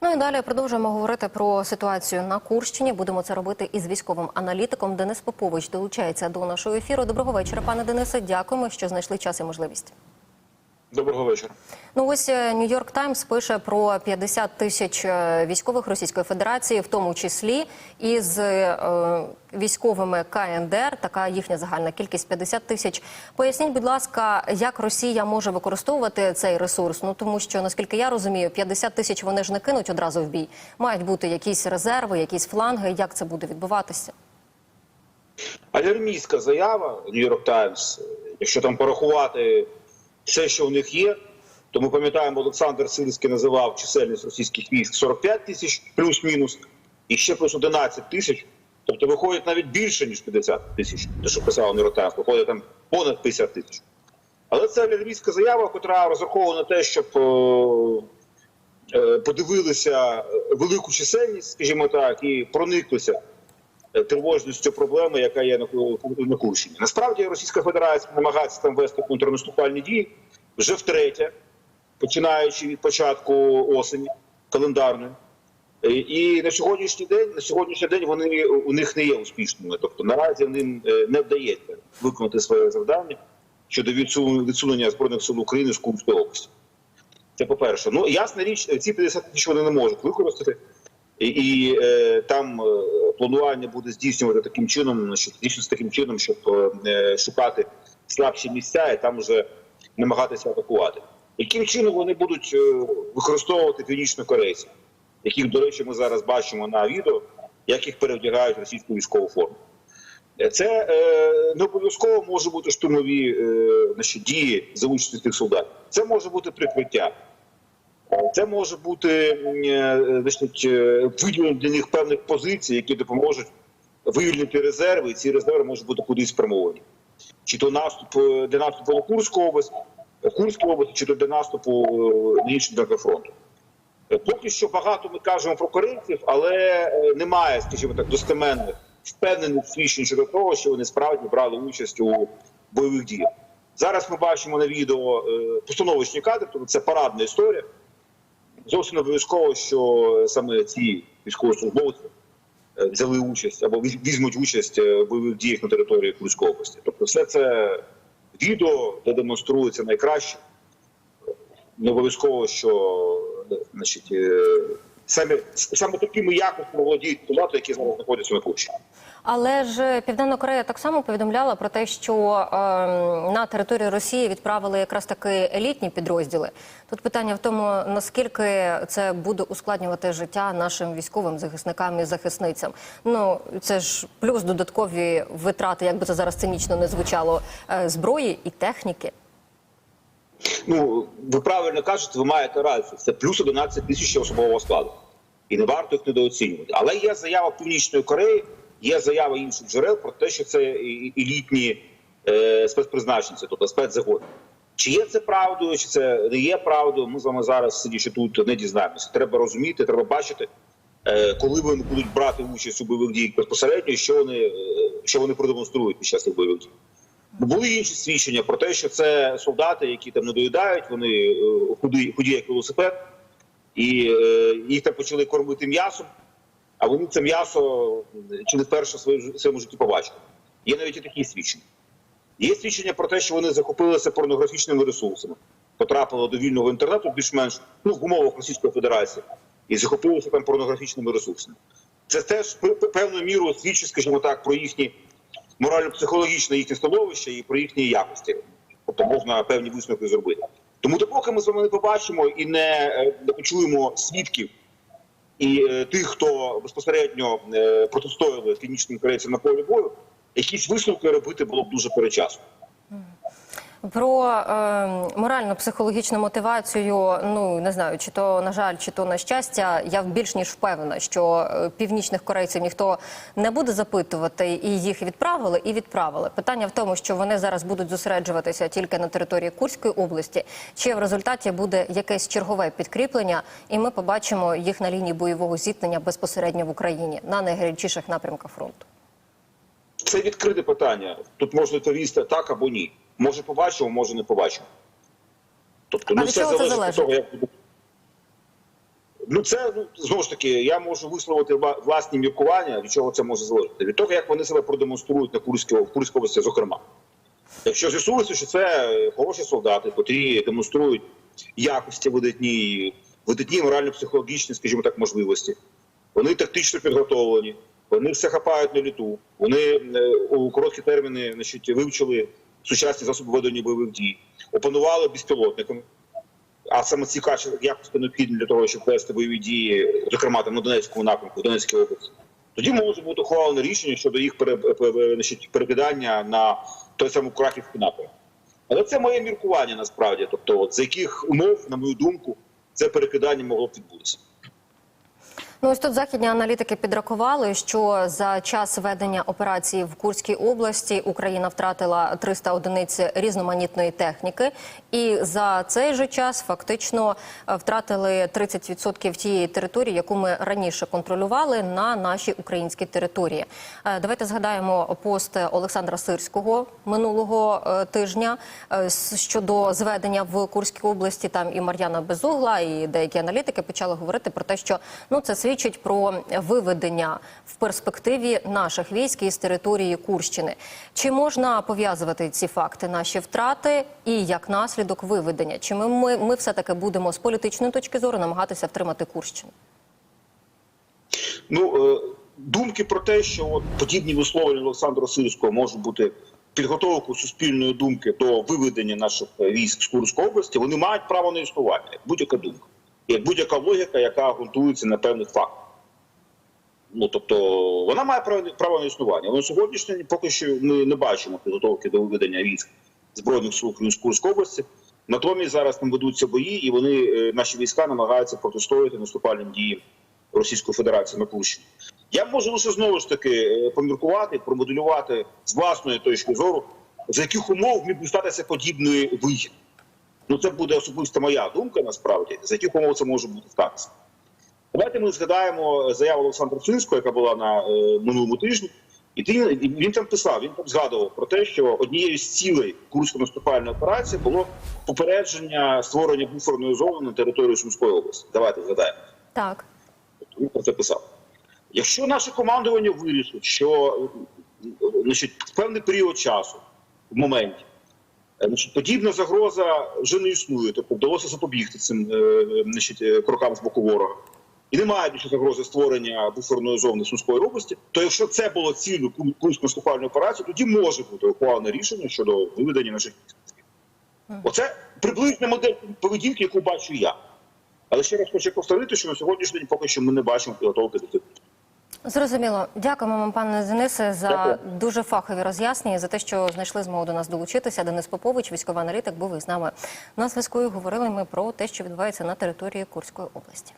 Ну і далі продовжуємо говорити про ситуацію на Курщині. Будемо це робити із військовим аналітиком. Денис Попович долучається до нашого ефіру. Доброго вечора, пане Денисе. Дякуємо, що знайшли час і можливість. Доброго вечора. Ну ось Нью-Йорк Таймс пише про 50 тисяч е, військових Російської Федерації, в тому числі із е, військовими КНДР. Така їхня загальна кількість 50 тисяч. Поясніть, будь ласка, як Росія може використовувати цей ресурс? Ну тому що наскільки я розумію, 50 тисяч вони ж не кинуть одразу в бій. Мають бути якісь резерви, якісь фланги. Як це буде відбуватися? Алярмійська заява York Times, якщо там порахувати все, що у них є, то ми пам'ятаємо, Олександр Сильський називав чисельність російських військ 45 тисяч плюс-мінус, і ще плюс 11 тисяч. Тобто виходить навіть більше, ніж 50 тисяч, те, що писав New виходить там понад 50 тисяч. Але це алярмійська заява, яка розрахована на те, щоб е, е, подивилися велику чисельність, скажімо так, і прониклися е, тривожністю проблеми, яка є на, Курщині. Насправді Російська Федерація намагається там вести контрнаступальні дії вже втретє, починаючи від початку осені календарної. Е, І на сьогоднішній день на сьогоднішній день вони у них не є успішними. Тобто наразі ним е, не вдається виконати своє завдання щодо відсунення збройних сил України з Курської області. Це по-перше. Ну ясна річ, ці 50 тисяч вони не можуть використати, і, і е, там е, планування буде здійснювати таким чином, що здійснюється таким чином, щоб е, шукати слабші місця і там вже намагатися атакувати. Яким чином вони будуть е, використовувати північно-корейців, яких, до речі, ми зараз бачимо на відео, як їх перевдягають в російську військову форму. Е, Це е, не обов'язково може бути штурмові е, значить, дії за участі тих солдатів. Це може бути прикриття. Це може бути е, значить, е, виділення для них певних позицій, які допоможуть вивільнити резерви, і ці резерви можуть бути кудись спрямовані. Чи то наступ е, для наступу на Курську область, Курську область, чи то для наступу на фронту. Поки що багато ми кажемо про корейців, але немає, скажімо так, достеменних впевнених свідчень щодо того, що вони справді брали участь у бойових діях. Зараз ми бачимо на відео постановочні кадри, тобто це парадна історія. Зовсім не обов'язково, що саме ці військовослужбовці е, взяли участь або візьмуть участь е, в бойових діях на території Курської області. Тобто, все це відео, де демонструється найкраще. Не обов'язково, що е, значить, саме, саме такими якостями володіють солдати, які зараз знаходяться на Курщині. Але ж Південна Корея так само повідомляла про те, що ем, на територію Росії відправили якраз таки елітні підрозділи. Тут питання в тому, наскільки це буде ускладнювати життя нашим військовим захисникам і захисницям. Ну це ж плюс додаткові витрати, як би це зараз цинічно не звучало, е, зброї і техніки. Ну, ви правильно кажете, ви маєте рацію. Це плюс 11 тисяч особового складу. І не варто їх недооцінювати. Але є заява Північної Кореї, є заява інших джерел про те, що це елітні е, спецпризначенці, тобто спецзагони. Чи є це правдою, чи це не є правдою, ми з вами зараз, сидячи тут, не дізнаємося. Треба розуміти, треба бачити, е, коли вони будуть брати участь у бойових діях безпосередньо, що вони, е, що вони продемонструють під час бойових дій. Були інші свідчення про те, що це солдати, які там не доїдають, вони е, худі, худі як велосипед, і е, їх там почали кормити м'ясом, а вони це м'ясо е, чи не вперше в своєму житті побачили. Є навіть і такі свідчення. Є свідчення про те, що вони захопилися порнографічними ресурсами, потрапили до вільного інтернету більш-менш ну, в умовах Російської Федерації, і захопилися там порнографічними ресурсами. Це теж пе- пе- певною мірою свідчить, скажімо так, про їхні морально-психологічне їхнє становище і про їхні якості. Тобто можна певні висновки зробити. Тому допоки ми з вами не побачимо і не, е, почуємо свідків і е, тих, хто безпосередньо е, протистояли північним корейцям на полі бою, якісь висновки робити було б дуже перечасно. Про е, морально-психологічну мотивацію, ну не знаю, чи то на жаль, чи то на щастя, я більш ніж впевнена, що е, північних корейців ніхто не буде запитувати, і їх відправили, і відправили. Питання в тому, що вони зараз будуть зосереджуватися тільки на території Курської області, чи в результаті буде якесь чергове підкріплення, і ми побачимо їх на лінії бойового зіткнення безпосередньо в Україні на найгарячіших напрямках фронту. Це відкрите питання. Тут можна відповісти так або ні. Може побачимо, може не побачимо. Тобто, А ну від все чого це залежить від залежить? того, як буде. Ну, це ну, знову ж таки, я можу висловити власні міркування, від чого це може залежати. Від того, як вони себе продемонструють на Курській, в Курській області, зокрема. Якщо з'ясується, що це хороші солдати, котрі демонструють якості видатні, видатні морально-психологічні, скажімо так, можливості, вони тактично підготовлені, вони все хапають на літу, вони е, у короткі терміни значить, вивчили сучасні засоби ведення бойових дій, опанували безпілотником. А саме ці качі- якості необхідні для того, щоб вести бойові дії, зокрема там на Донецькому напрямку, в Донецькій області. Тоді може бути ухвалене рішення щодо їх перекидання на той самий Крахівський напрямок. Але це моє міркування насправді. Тобто, от, за яких умов, на мою думку, це перекидання могло б відбутися. Ну ось тут західні аналітики підрахували, що за час ведення операції в Курській області Україна втратила 300 одиниць різноманітної техніки, і за цей же час фактично е, втратили 30% тієї території, яку ми раніше контролювали на нашій українській території. Е, Давайте згадаємо пост Олександра Сирського минулого е, тижня щодо зведення в Курській області. Там і Мар'яна Безугла, і деякі аналітики почали говорити про те, що ну це свідчить про виведення в перспективі наших військ із території Курщини. Чи можна пов'язувати ці факти, наші втрати, і як наслідок виведення? Чи ми, ми, ми все таки будемо з політичної точки зору намагатися втримати Курщину? Ну, е, думки про те, що от подібні висловлення Олександра Сирського можуть бути підготовкою суспільної думки до виведення наших військ з Курської області, вони мають право на існування, будь-яка думка, як будь-яка логіка, яка ґрунтується на певних фактах. Ну тобто вона має право, на існування. Але на сьогоднішній день поки що ми не бачимо підготовки до виведення військ збройних сил Курської області. Натомість зараз там ведуться бої, і вони е, наші війська намагаються протистояти наступальним діям Російської Федерації на Курщині. Я можу лише знову ж таки е, поміркувати, промоделювати з власної точки зору, за яких умов міг би статися подібний вихід. Ну це буде особисто моя думка насправді, за яких умов це може бути статися. Давайте ми згадаємо заяву Олександра Синського, яка була на е, минулому тижні, і він, там писав, він там згадував про те, що однією з цілей курської наступальної операції було попередження створення буферної зони на території Сумської області. Давайте згадаємо. Так. Він про це писав. Якщо наше командування вирішить, що е, значить, певний період часу, в моменті, е, значить, подібна загроза вже не існує, тобто вдалося запобігти цим е, значить, е, крокам з боку ворога. І немає більше загрози створення буферної зони Сумської області, то якщо це було ціллю Курської наступальної операції, тоді може бути ухвалене рішення щодо виведення наших військ. Оце приблизна модель поведінки, яку бачу я. Але ще раз хочу повторити, що на сьогоднішній день поки що ми не бачимо підготовки до цих. Зрозуміло. Дякуємо вам, пане Денисе, за Дякую. дуже фахові роз'яснення, за те, що знайшли змогу до нас долучитися. Денис Попович, військовий аналітик, був із нами на зв'язку. і Говорили ми про те, що відбувається на території Курської області.